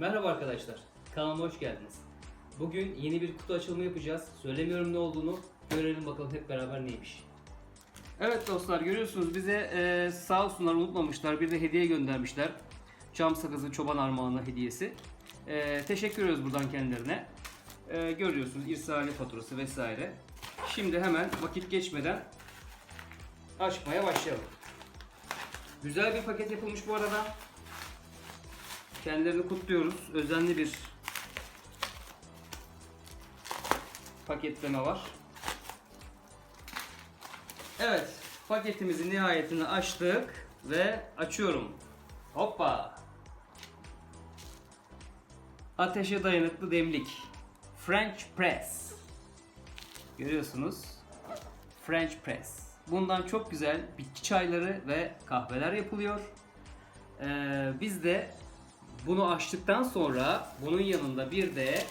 Merhaba arkadaşlar, kanalıma hoş geldiniz. Bugün yeni bir kutu açılımı yapacağız. Söylemiyorum ne olduğunu, görelim bakalım hep beraber neymiş. Evet dostlar görüyorsunuz bize e, sağ olsunlar unutmamışlar bir de hediye göndermişler. Cam sakızı çoban armağanı hediyesi. E, teşekkür ediyoruz buradan kendilerine. E, görüyorsunuz irsali faturası vesaire. Şimdi hemen vakit geçmeden açmaya başlayalım. Güzel bir paket yapılmış bu arada. Kendilerini kutluyoruz. Özenli bir paketleme var. Evet, paketimizin nihayetini açtık ve açıyorum. Hoppa! Ateşe dayanıklı demlik. French Press. Görüyorsunuz. French Press. Bundan çok güzel bitki çayları ve kahveler yapılıyor. Ee, biz de bunu açtıktan sonra bunun yanında bir de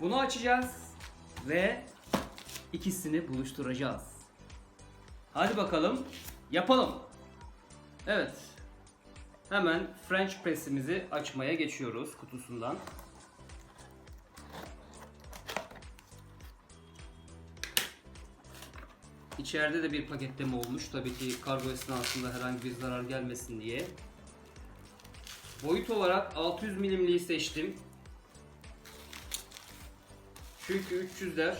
bunu açacağız ve ikisini buluşturacağız. Hadi bakalım yapalım. Evet. Hemen French press'imizi açmaya geçiyoruz kutusundan. İçeride de bir paketleme olmuş. Tabii ki kargo esnasında herhangi bir zarar gelmesin diye. Boyut olarak 600 milimliği seçtim. Çünkü 300'ler,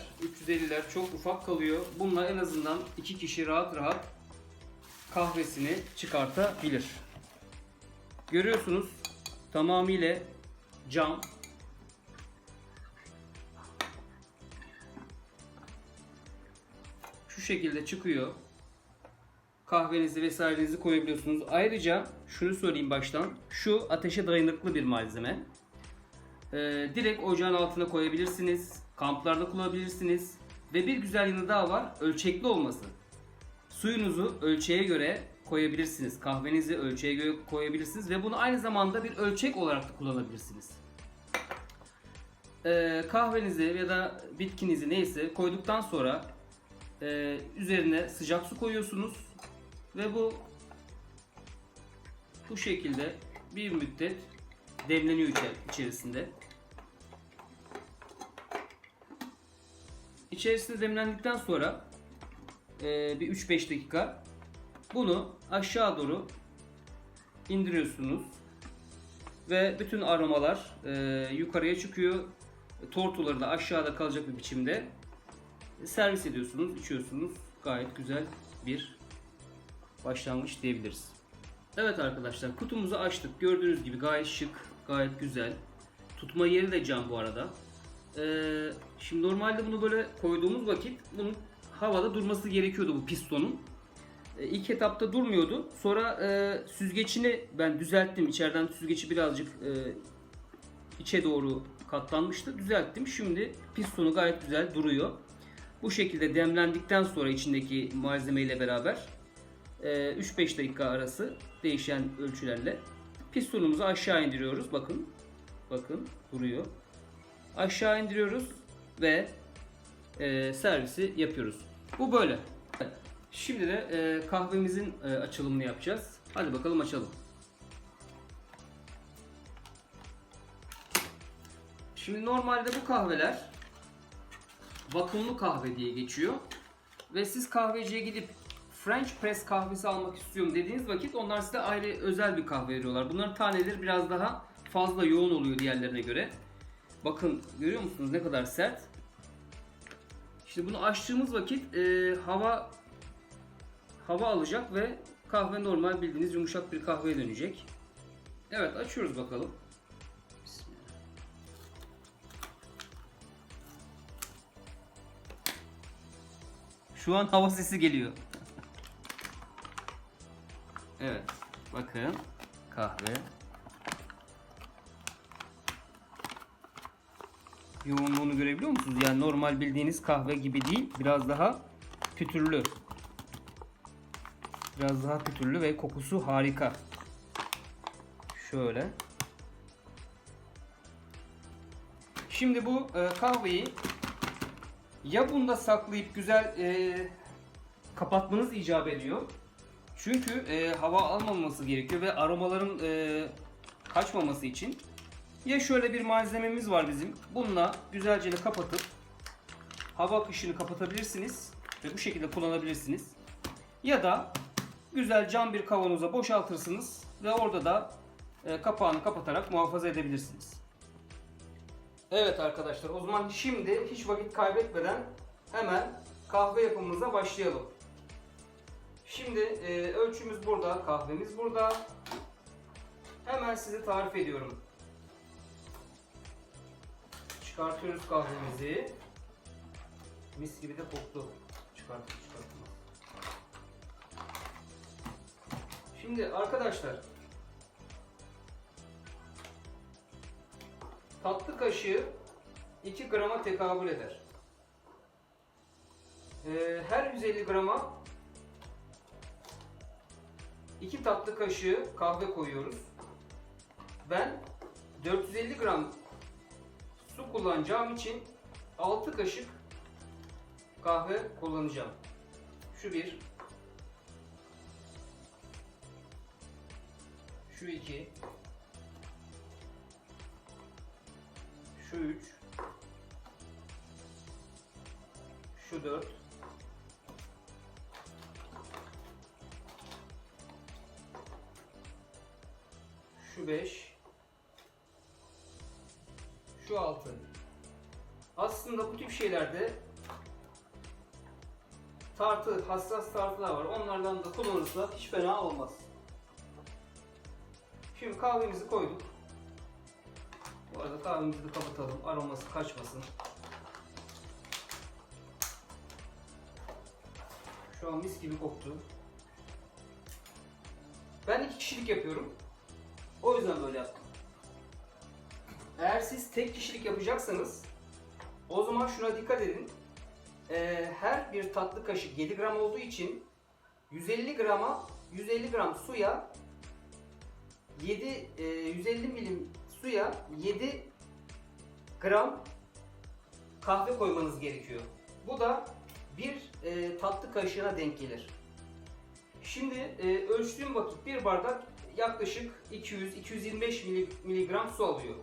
350'ler çok ufak kalıyor. Bununla en azından iki kişi rahat rahat kahvesini çıkartabilir. Görüyorsunuz tamamıyla cam. Şekilde çıkıyor. Kahvenizi vesairenizi koyabiliyorsunuz. Ayrıca şunu söyleyeyim baştan. Şu ateşe dayanıklı bir malzeme. Ee, direkt ocağın altına koyabilirsiniz. Kamplarda kullanabilirsiniz. Ve bir güzel yanı daha var. Ölçekli olması. Suyunuzu ölçeğe göre koyabilirsiniz. Kahvenizi ölçeğe göre koyabilirsiniz. Ve bunu aynı zamanda bir ölçek olarak da kullanabilirsiniz. Ee, kahvenizi ya da bitkinizi neyse koyduktan sonra e, üzerine sıcak su koyuyorsunuz. Ve bu bu şekilde bir müddet demleniyor içer- içerisinde. İçerisinde demlendikten sonra e, bir 3-5 dakika bunu aşağı doğru indiriyorsunuz ve bütün aromalar e, yukarıya çıkıyor. Tortuları da aşağıda kalacak bir biçimde servis ediyorsunuz, içiyorsunuz. Gayet güzel bir başlangıç diyebiliriz. Evet arkadaşlar kutumuzu açtık. Gördüğünüz gibi gayet şık, gayet güzel. Tutma yeri de cam bu arada. Ee, şimdi normalde bunu böyle koyduğumuz vakit bunun havada durması gerekiyordu bu pistonun. Ee, ilk etapta durmuyordu. Sonra e, süzgecini ben düzelttim. İçeriden süzgeci birazcık e, içe doğru katlanmıştı. Düzelttim. Şimdi pistonu gayet güzel duruyor. Bu şekilde demlendikten sonra içindeki malzemeyle beraber e, 3-5 dakika arası değişen ölçülerle pistonumuzu aşağı indiriyoruz. Bakın. Bakın duruyor. Aşağı indiriyoruz ve e, servisi yapıyoruz. Bu böyle. Şimdi de e, kahvemizin e, açılımını yapacağız. Hadi bakalım açalım. Şimdi normalde bu kahveler vakumlu kahve diye geçiyor. Ve siz kahveciye gidip French press kahvesi almak istiyorum dediğiniz vakit onlar size ayrı özel bir kahve veriyorlar. Bunların taneleri biraz daha fazla yoğun oluyor diğerlerine göre. Bakın görüyor musunuz ne kadar sert. Şimdi bunu açtığımız vakit e, hava hava alacak ve kahve normal bildiğiniz yumuşak bir kahveye dönecek. Evet açıyoruz bakalım. Şu an hava sesi geliyor. evet bakın kahve. Yoğunluğunu görebiliyor musunuz? Yani normal bildiğiniz kahve gibi değil. Biraz daha pütürlü. Biraz daha pütürlü ve kokusu harika. Şöyle. Şimdi bu e, kahveyi ya bunda saklayıp güzel e, kapatmanız icap ediyor. Çünkü e, hava almaması gerekiyor ve aromaların e, kaçmaması için ya şöyle bir malzememiz var bizim. Bununla güzelce de kapatıp hava akışını kapatabilirsiniz ve bu şekilde kullanabilirsiniz. Ya da güzel cam bir kavanoza boşaltırsınız ve orada da e, kapağını kapatarak muhafaza edebilirsiniz. Evet arkadaşlar o zaman şimdi hiç vakit kaybetmeden hemen kahve yapımımıza başlayalım. Şimdi e, ölçümüz burada, kahvemiz burada. Hemen size tarif ediyorum. Çıkartıyoruz kahvemizi. Mis gibi de koktu. Çıkartıp çıkartmaz. Şimdi arkadaşlar tatlı kaşığı 2 grama tekabül eder. Ee, her 150 grama 2 tatlı kaşığı kahve koyuyoruz. Ben 450 gram su kullanacağım için 6 kaşık kahve kullanacağım. Şu bir. Şu iki. Şu üç. Şu dört. Şu 5. Şu 6. Aslında bu tip şeylerde tartı, hassas tartılar var. Onlardan da kullanırsa hiç fena olmaz. Şimdi kahvemizi koyduk. Arada kahvemizi de kapatalım. Aroması kaçmasın. Şu an mis gibi koktu. Ben iki kişilik yapıyorum. O yüzden böyle yaptım. Eğer siz tek kişilik yapacaksanız o zaman şuna dikkat edin. Ee, her bir tatlı kaşık 7 gram olduğu için 150 grama 150 gram suya 7 e, 150 milim suya 7 gram kahve koymanız gerekiyor. Bu da bir e, tatlı kaşığına denk gelir. Şimdi e, ölçtüğüm vakit bir bardak yaklaşık 200-225 miligram su alıyor.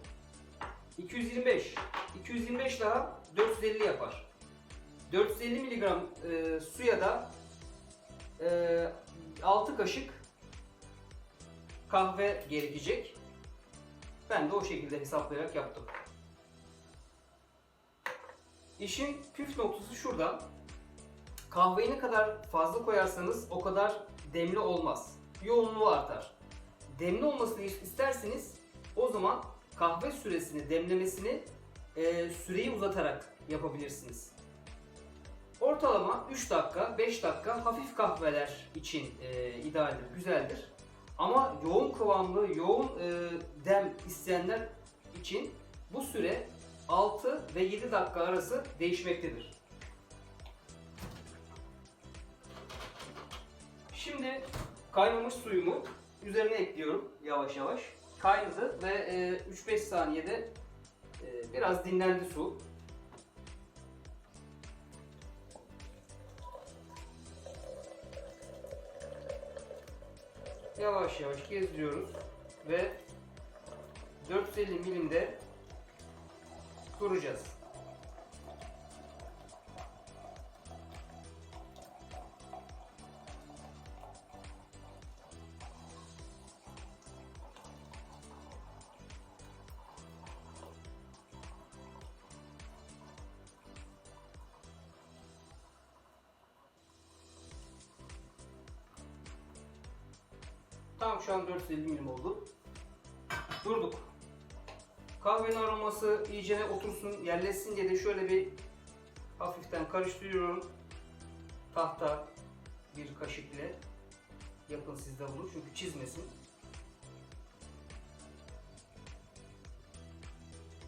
225, 225 daha 450 yapar. 450 miligram e, suya da e, 6 kaşık kahve gerekecek. Ben de o şekilde hesaplayarak yaptım. İşin püf noktası şurada. Kahveyi ne kadar fazla koyarsanız o kadar demli olmaz. Yoğunluğu artar. Demli olmasını isterseniz o zaman kahve süresini, demlemesini e, süreyi uzatarak yapabilirsiniz. Ortalama 3 dakika, 5 dakika hafif kahveler için e, idealdir, güzeldir. Ama yoğun kıvamlı, yoğun e, dem isteyenler için bu süre 6 ve 7 dakika arası değişmektedir. Şimdi kaynamış suyumu üzerine ekliyorum yavaş yavaş. Kaynadı ve e, 3-5 saniyede e, biraz dinlendi su. Yavaş yavaş gezdiriyoruz ve 450 milimde duracağız. Tam şu an 450 milim oldu. Durduk. Kahvenin aroması iyicene otursun, yerleşsin diye de şöyle bir hafiften karıştırıyorum. Tahta bir kaşık ile yapın sizde bunu çünkü çizmesin.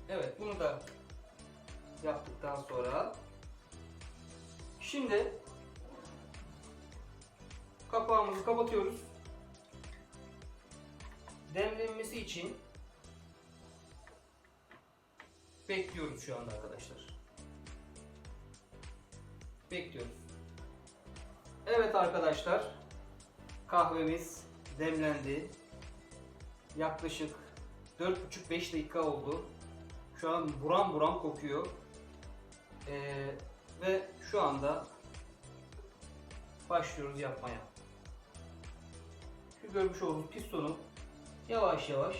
Evet bunu da yaptıktan sonra şimdi kapağımızı kapatıyoruz. Demlenmesi için bekliyoruz şu anda arkadaşlar. Bekliyoruz. Evet arkadaşlar. kahvemiz demlendi. Yaklaşık 4,5-5 dakika oldu. Şu an buram buram kokuyor. Ee, ve şu anda başlıyoruz yapmaya. Şu görmüş olduğunuz pistonu yavaş yavaş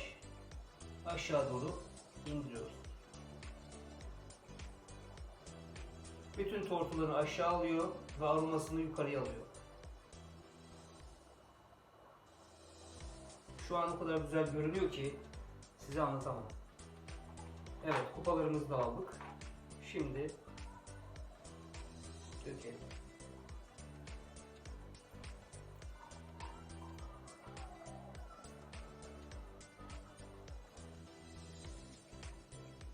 aşağı doğru indiriyoruz. Bütün tortuları aşağı alıyor ve aromasını yukarıya alıyor. Şu an o kadar güzel görünüyor ki size anlatamam. Evet kupalarımızı da aldık. Şimdi dökelim.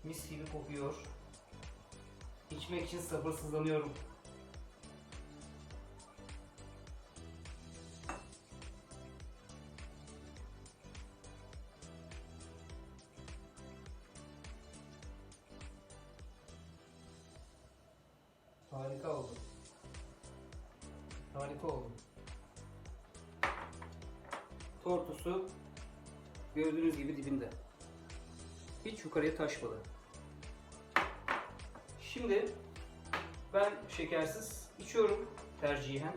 Mis gibi kokuyor. İçmek için sabırsızlanıyorum. Harika oldu. Harika oldu. Tortusu gördüğünüz gibi dibinde. Hiç yukarıya taşmadı. Şimdi ben şekersiz içiyorum tercihen.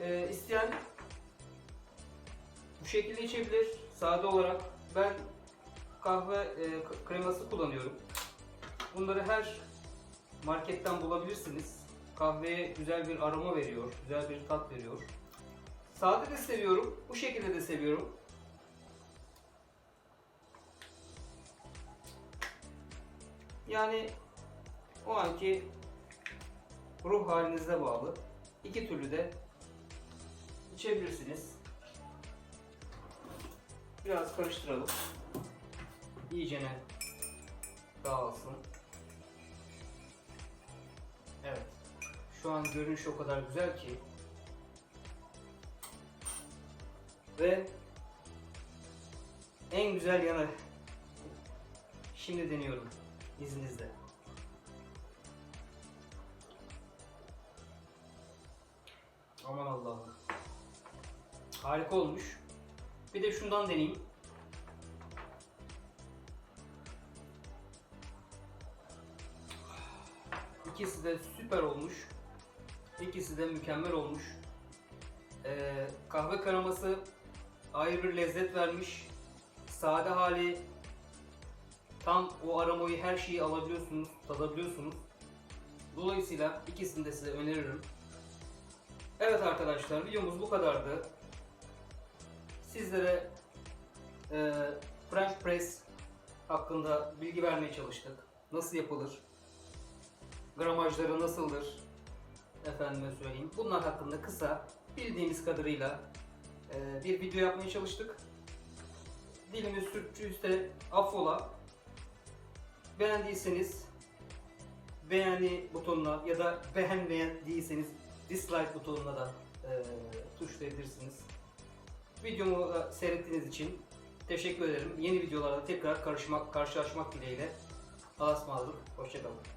Ee, isteyen bu şekilde içebilir sade olarak. Ben kahve e, kreması kullanıyorum. Bunları her marketten bulabilirsiniz. Kahveye güzel bir aroma veriyor, güzel bir tat veriyor. Sade de seviyorum, bu şekilde de seviyorum. Yani o anki ruh halinize bağlı. İki türlü de içebilirsiniz. Biraz karıştıralım. İyicene dağılsın. Evet. Şu an görünüş o kadar güzel ki. Ve en güzel yanı şimdi deniyorum izninizle. Aman Allah'ım. Harika olmuş. Bir de şundan deneyeyim. İkisi de süper olmuş. İkisi de mükemmel olmuş. Ee, kahve karaması ayrı bir lezzet vermiş. Sade hali tam o aromayı her şeyi alabiliyorsunuz, tadabiliyorsunuz. Dolayısıyla ikisini de size öneririm. Evet arkadaşlar videomuz bu kadardı. Sizlere e, French Press hakkında bilgi vermeye çalıştık. Nasıl yapılır? Gramajları nasıldır? Efendime söyleyeyim. Bunlar hakkında kısa bildiğimiz kadarıyla e, bir video yapmaya çalıştık. Dilimiz sürçüyse affola. Beğendiyseniz beğeni butonuna ya da beğenmeyen değilseniz dislike butonuna da e, tuşlayabilirsiniz. Videomu da seyrettiğiniz için teşekkür ederim. Yeni videolarda tekrar karışmak, karşılaşmak dileğiyle. Allah'a ısmarladık. Hoşçakalın.